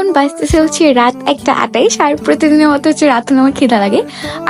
এখন বাজতেছে হচ্ছে রাত একটা আটাইশ, আর প্রতিদিনের মতো হচ্ছে রাত আমার খিদা লাগে।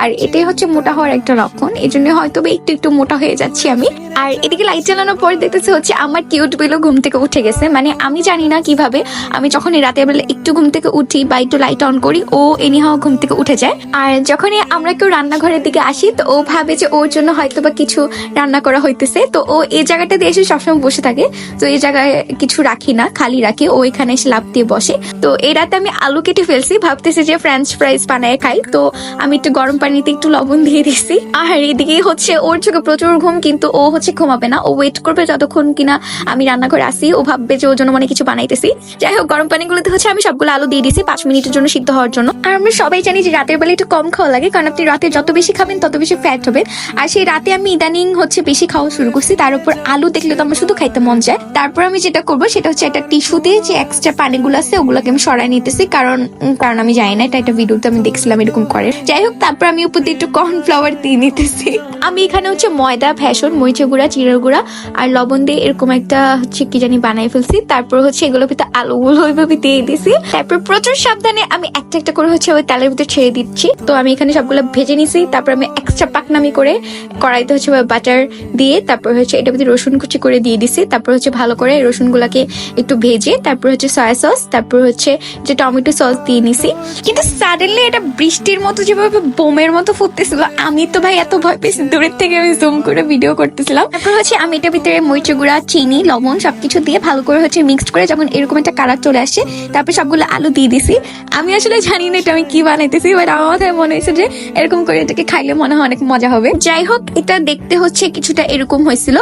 আর এটাই হচ্ছে মোটা হওয়ার একটা লক্ষণ। এই জন্য হয়তো একটু একটু মোটা হয়ে যাচ্ছি আমি। আর এদিকে লাইট জ্বালানোর পর দেখতেছে হচ্ছে আমার কিউট বিলো ঘুম থেকে উঠে গেছে। মানে আমি জানি না কীভাবে আমি যখন রাতের বেলা একটু ঘুম থেকে উঠি বা একটু লাইট অন করি, ও এনিহাও ঘুম থেকে উঠে যায়। আর যখনই আমরা কেউ রান্নাঘরের দিকে আসি, তো ও ভাবে যে ওর জন্য হয়তো বা কিছু রান্না করা হইতেছে। তো ও এই জায়গাটাতে এসে সবসময় বসে থাকে। তো এই জায়গায় কিছু রাখি না, খালি রাখি। ও এখানে এসে লাভ দিয়ে বসে। তো এই রাতে আমি আলু কেটে ফেলছি। ভাবতেছি যে ফ্রেঞ্চ ফ্রাইজ বানায় খাই। তো আমি একটু গরম পানিতে একটু লবণ দিয়ে দিছি। আর এদিকে হচ্ছে ওর চোখে প্রচুর ঘুম, কিন্তু ও হচ্ছে ঘুমাবে না। ও ওয়েট করবে যতক্ষণ কিনা আমি রান্নাঘরে আসি ও ভাববে যে ওর জন্য মানে কিছু বানাইতেছি। যাই হোক, গরম পানিগুলোতে হচ্ছে আমি সবগুলো আলু দিয়ে দিছি পাঁচ মিনিটের জন্য সিদ্ধ হওয়ার জন্য। আর আমরা সবাই জানি যে রাতের বেলা একটু কম খাওয়া লাগে, কারণ আপনি রাতে যত বেশি খাবেন, তত বেশি ফ্যাট হবে। আর সেই রাতে আমি ইদানিং হচ্ছে বেশি খাওয়া শুরু করছি। তার উপর আলু দেখলে তো আমার শুধু খাইতে মন যায় তারপর আমি যেটা করব, সেটা হচ্ছে একটা টিস্যু দিয়ে যে এক্সট্রা পানিগুলো আছে, ওগুলোকে আমি সরাই নিতেছি, কারণ কারণ আমি জানি না, এটা একটা ভিডিওতে আমি দেখছিলাম এরকম করে। যাই হোক, তারপর আমি উপর দিয়ে একটু কর্নফ্লাওয়ার দিয়ে নিতেছি। আমি এখানে হচ্ছে ময়দা ফ্যাশন মরিচের গুঁড়া চিড়ের গুঁড়া আর লবণ দিয়ে এরকম একটা হচ্ছে কি জানি বানাই ফেলছি। তারপর হচ্ছে এগুলো ভিতরে আলুগুলো ওইভাবে দিয়ে দিছি। তারপর প্রচুর সাবধানে আমি একটা একটা করে হচ্ছে ওই তেলের ভিতরে ছেড়ে দিচ্ছি। তো আমি এখানে সবগুলো ভেজে নিছি, তারপর আমি এক্সট্রা পাকনামি করে কড়াইতে হচ্ছে বাটার দিয়ে তারপর হচ্ছে এটা ভিতরে রসুন কুচি করে দিয়ে দিছি। তারপর হচ্ছে ভালো করে রসুনগুলাকে একটু ভেজে, তারপর হচ্ছে সয়া সস তারপর হচ্ছে যে টমেটো সস দিয়ে নিছি। কিন্তু সাডেনলি এটা বৃষ্টির মতো যেভাবে বোমের মতো ফুটতেছিল, আমি তো ভাই এত ভয় পেয়েছি। দূরের থেকে আমি জুম করে ভিডিও করতেছিলাম। তারপর হচ্ছে আমি এটার ভিতরে মরিচের গুঁড়া, চিনি, লবণ সবকিছু দিয়ে ভালো করে হচ্ছে মিক্সড করে যখন এরকম একটা কালার চলে আসে, তারপর সবগুলো আলু দিয়ে দিছি। আমি আসলে জানি না এটা আমি কি বানাইতেছি বাট আমার মাথায় মনে হয়েছে যে এরকম করে এটাকে খাইলে মনে হয় অনেক মজা হবে। যাই হোক, এটা দেখতে হচ্ছে কিছুটা এরকম হয়েছিল।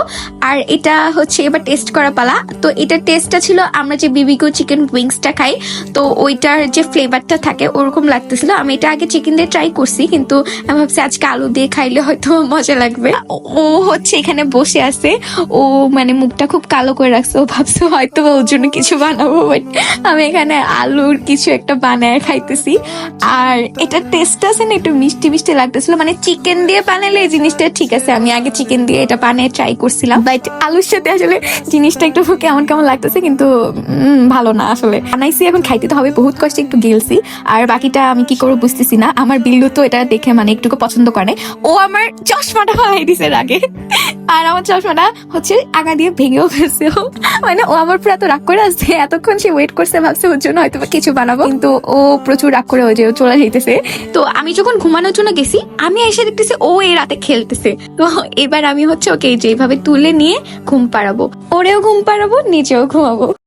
আর এটা হচ্ছে এবার টেস্ট করা পালা। তো এটার টেস্টটা ছিল আমরা যে বিবিকু চিকেন উইংসটা খাই তো ওইটার যে ফ্লেভারটা থাকে, ওরকম লাগতেছিল। আমি এটা আগে চিকেন দিয়ে ট্রাই করছি, কিন্তু আমি ভাবছি আজকে আলু দিয়ে খাইলে হয়তো মজা লাগবে। ও- হচ্ছে এখানে বসে আছে। ও মানে মুখটা খুব কালো করে রাখছে। ও ভাবছে হয়তো ওর জন্য কিছু বানাবো বাট আমি এখানে আলুর কিছু একটা বানায় খাইতেছি। আর এটা টেস্ট আছে না একটু মিষ্টি মিষ্টি লাগতেছিল। মানে চিকেন দিয়ে বানালে এই জিনিসটা ঠিক আছে। আমি আগে চিকেন দিয়ে এটা বানিয়ে ট্রাই করছিলাম। বাট আলুর সাথে আসলে জিনিসটা একটু কেমন কেমন লাগতেছে, কিন্তু ভালো না আসলে। বানাইছি, এখন খাইতে তো হবে বহুত কষ্টে একটু গেলছি। আর বাকিটা আমি কি করব বুঝতেছি না। আমার বিল্লু তো এটা দেখে মানে একটু পছন্দ করে। ও আমার চশমাটা ফালাই দিছে আগে। আর আমার চশমাটা হচ্ছে আগা দিয়ে ভেঙেও ও। মানে ও আমার পুরো এত রাগ করে আসছে, এতক্ষণ সে ওয়েট করছে, ভাবছে ওর জন্য হয়তো কিছু বানাবো। কিন্তু ও প্রচুর রাগ করে ও যে চলে যাইতেছে। তো আমি যখন ঘুমানোর জন্য গেছি, আমি এসে দেখতেছি ও এই রাতে খেলতেছে। তো এবার আমি হচ্ছে ওকে যেভাবে তুলে নিয়ে ঘুম পাড়াবো, ওরেও ঘুম পাড়াবো, নিজেও ঘুমাবো।